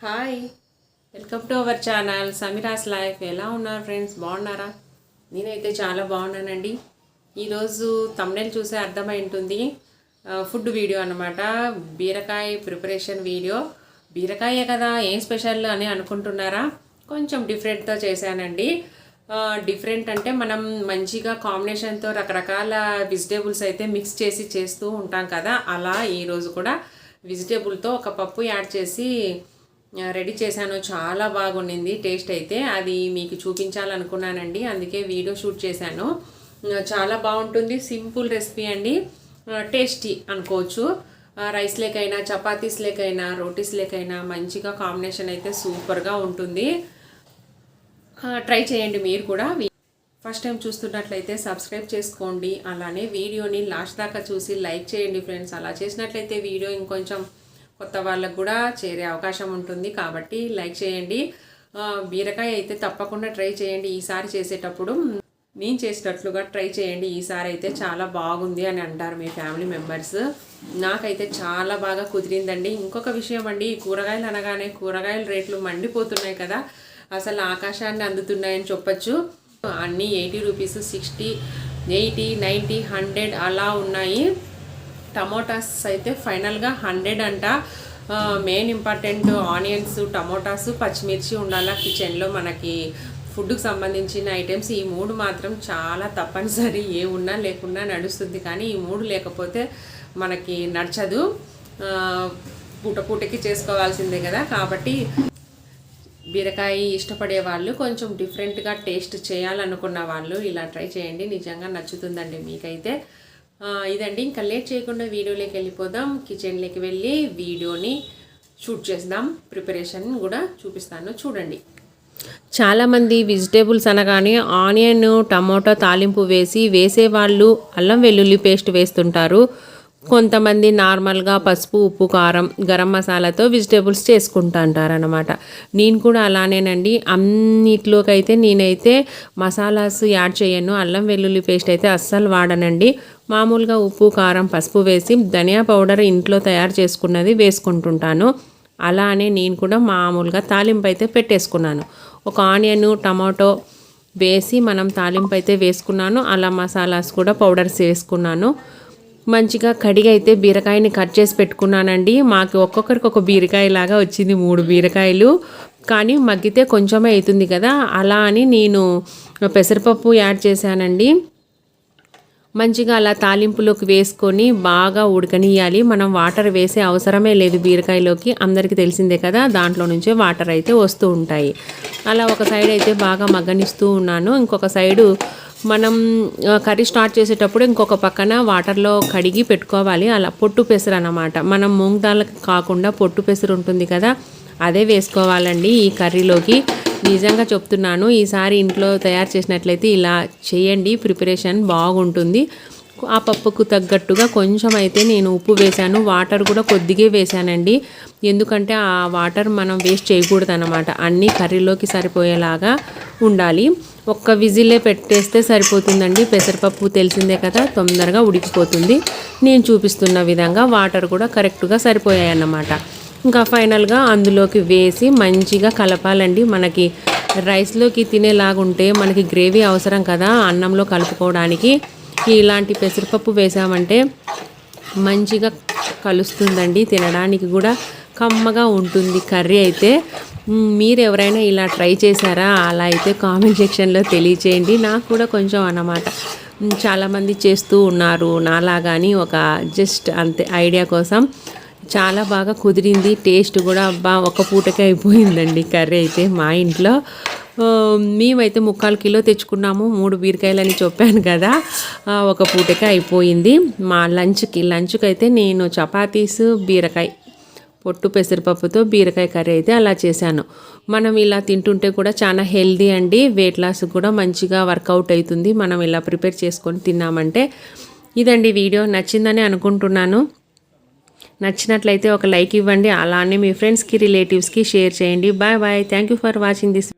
Hi welcome to our channel Sameera's life ఎలా ఉన్నారు friends బాగున్నారా? నేనైతే చాలా బాగున్నానండి. ఈరోజు తమ్నెల్ చూసే అర్థమై ఉంటుంది ఫుడ్ వీడియో అనమాట బీరకాయ ప్రిపరేషన్ వీడియో బీరకాయే కదా ఏం స్పెషల్ అని అనుకుంటున్నారా? కొంచెం డిఫరెంట్తో చేశానండి. డిఫరెంట్ అంటే మనం మంచిగా కాంబినేషన్తో రకరకాల వెజిటేబుల్స్ అయితే మిక్స్ చేసి చేస్తూ ఉంటాం కదా అలా ఈరోజు కూడా వెజిటేబుల్తో ఒక పప్పు యాడ్ చేసి రెడీ చేశాను. చాలా బాగుండింది టేస్ట్ అయితే. అది మీకు చూపించాలనుకున్నానండి. అందుకే వీడియో షూట్ చేశాను. చాలా బాగుంటుంది. సింపుల్ రెసిపీ అండి. టేస్టీ అనుకోవచ్చు. రైస్ లేకైనా చపాతీస్ లేకైనా రోటీస్ లేకైనా మంచిగా కాంబినేషన్ అయితే సూపర్గా ఉంటుంది. ట్రై చేయండి మీరు కూడా. ఫస్ట్ టైం చూస్తున్నట్లయితే సబ్స్క్రైబ్ చేసుకోండి. అలానే వీడియోని లాస్ట్ దాకా చూసి లైక్ చేయండి ఫ్రెండ్స్. అలా చేసినట్లయితే వీడియో ఇంకొంచెం కొత్త వాళ్ళకు కూడా చేరే అవకాశం ఉంటుంది. కాబట్టి లైక్ చేయండి. బీరకాయ అయితే తప్పకుండా ట్రై చేయండి. ఈసారి చేసేటప్పుడు నేను చేసేటట్లుగా ట్రై చేయండి. ఈసారి అయితే చాలా బాగుంది అని అంటారు మీ ఫ్యామిలీ మెంబర్స్. నాకైతే చాలా బాగా కుదిరిందండి. ఇంకొక విషయం అండి ఈ కూరగాయలు అనగానే కూరగాయల రేట్లు మండిపోతున్నాయి కదా. అసలు ఆకాశాన్ని అందుతున్నాయని చెప్పచ్చు. అన్నీ eighty rupees sixty eighty ninety hundred అలా ఉన్నాయి. టమోటాస్ అయితే ఫైనల్గా హండ్రెడ్ అంట. మెయిన్ ఇంపార్టెంట్ ఆనియన్స్ టమోటాస్ పచ్చిమిర్చి ఉండాలా కిచెన్లో మనకి ఫుడ్కి సంబంధించిన ఐటమ్స్. ఈ మూడు మాత్రం చాలా తప్పనిసరి. ఏ ఉన్నా లేకున్నా నడుస్తుంది కానీ ఈ మూడు లేకపోతే మనకి నచ్చదు పూట పూటకి చేసుకోవాల్సిందే కదా. కాబట్టి బీరకాయ ఇష్టపడే వాళ్ళు కొంచెం డిఫరెంట్గా టేస్ట్ చేయాలనుకున్న వాళ్ళు ఇలా ట్రై చేయండి. నిజంగా నచ్చుతుందండి మీకైతే. ఇదండి. ఇంకా లేట్ చేయకుండా వీడియోలోకి వెళ్ళిపోదాం. కిచెన్లోకి వెళ్ళి వీడియోని షూట్ చేద్దాం. ప్రిపరేషన్ కూడా చూపిస్తాను. చూడండి. చాలామంది వెజిటేబుల్స్ అనగానే ఆనియన్ టమోటా తాలింపు వేసి వేసేవాళ్ళు అల్లం వెల్లుల్లి పేస్ట్ వేస్తుంటారు. కొంతమంది నార్మల్గా పసుపు ఉప్పు కారం గరం మసాలాతో వెజిటేబుల్స్ చేసుకుంటా అంటారనమాట నేను కూడా అలానేనండి. అన్నిట్లోకైతే నేనైతే మసాలాస్ యాడ్ చేయను. అల్లం వెల్లుల్లి పేస్ట్ అయితే అస్సలు వాడనండి. మామూలుగా ఉప్పు కారం పసుపు వేసి ధనియా పౌడర్ ఇంట్లో తయారు చేసుకున్నది వేసుకుంటుంటాను. అలానే నేను కూడా మామూలుగా తాలింపు అయితే పెట్టేసుకున్నాను. ఒక ఆనియన్ టమాటో వేసి మనం తాలింపు అయితే వేసుకున్నాను. అలా మసాలాస్ కూడా పౌడర్స్ వేసుకున్నాను. మంచిగా కడిగి అయితే బీరకాయని కట్ చేసి పెట్టుకున్నానండి. మాకు ఒక్కొక్కరికి ఒక బీరకాయ లాగా వచ్చింది మూడు బీరకాయలు. కానీ మగ్గితే కొంచెమే అవుతుంది కదా. అలా అని నేను పెసరపప్పు యాడ్ చేశానండి. మంచిగా అలా తాలింపులోకి వేసుకొని బాగా ఉడకనియాలి మనం వాటర్ వేసే అవసరమే లేదు బీరకాయలోకి. అందరికీ తెలిసిందే కదా దాంట్లో నుంచే వాటర్ అయితే వస్తూ ఉంటాయి. అలా ఒక సైడ్ అయితే బాగా మగ్గనిస్తూ ఉన్నాను. ఇంకొక సైడు మనం కర్రీ స్టార్ట్ చేసేటప్పుడు ఇంకొక పక్కన వాటర్లో కడిగి పెట్టుకోవాలి. అలా పొట్టు పెసరు అనమాట మనం మూంగ్ దాల్ కాకుండా పొట్టు పెసరు ఉంటుంది కదా అదే వేసుకోవాలండి ఈ కర్రీలోకి. నిజంగా చెప్తున్నాను ఈసారి ఇంట్లో తయారు చేసినట్లయితే ఇలా చేయండి ప్రిపరేషన్ బాగుంటుంది. ఆ పప్పుకు తగ్గట్టుగా కొంచెం అయితే నేను ఉప్పు వేశాను వాటర్ కూడా కొద్దిగే వేశానండి. ఎందుకంటే ఆ వాటర్ మనం వేస్ట్ చేయకూడదు అనమాట అన్నీ కర్రీలోకి సరిపోయేలాగా ఉండాలి. ఒక్క విజిలే పెట్టేస్తే సరిపోతుందండి. పెసరపప్పు తెలిసిందే కదా తొందరగా ఉడికిపోతుంది. నేను చూపిస్తున్న విధంగా వాటర్ కూడా కరెక్ట్గా సరిపోయాయి అన్నమాట ఇంకా ఫైనల్గా అందులోకి వేసి మంచిగా కలపాలండి. మనకి రైస్లోకి తినేలాగుంటే మనకి గ్రేవీ అవసరం కదా అన్నంలో కలుపుకోవడానికి. ఇలాంటి పెసరపప్పు వేసామంటే మంచిగా కలుస్తుందండి. తినడానికి కూడా కమ్మగా ఉంటుంది కర్రీ అయితే. మీరు ఎవరైనా ఇలా ట్రై చేశారా? అలా అయితే కామెంట్ సెక్షన్లో తెలియచేయండి. నాకు కూడా కొంచెం అన్నమాట. చాలామంది చేస్తూ ఉన్నారు. నాలాగాని ఒక జస్ట్ అంతే ఐడియా కోసం. చాలా బాగా కుదిరింది. టేస్ట్ కూడా అబ్బా ఒక పూటకే అయిపోయిందండి కర్రీ అయితే మా ఇంట్లో. మేమైతే ముక్కాలు కిలో తెచ్చుకున్నాము. మూడు బీరకాయలని చెప్పాను కదా. ఒక పూటకే అయిపోయింది. మా లంచ్కి లంచ్కి అయితే నేను చపాతీస్ బీరకాయ. పొట్టు పెసరపప్పుతో బీరకాయ కర్రీ అయితే అలా చేశాను. మనం ఇలా తింటుంటే కూడా చాలా హెల్దీ అండి. వెయిట్ లాస్ కూడా మంచిగా వర్కౌట్ అవుతుంది. మనం ఇలా ప్రిపేర్ చేసుకొని తిన్నామంటే. ఇదండి వీడియో. నచ్చిందని అనుకుంటున్నాను. నచ్చినట్లయితే ఒక లైక్ ఇవ్వండి. అలానే మీ ఫ్రెండ్స్కి రిలేటివ్స్కి షేర్ చేయండి. Bye bye. Thank you for watching this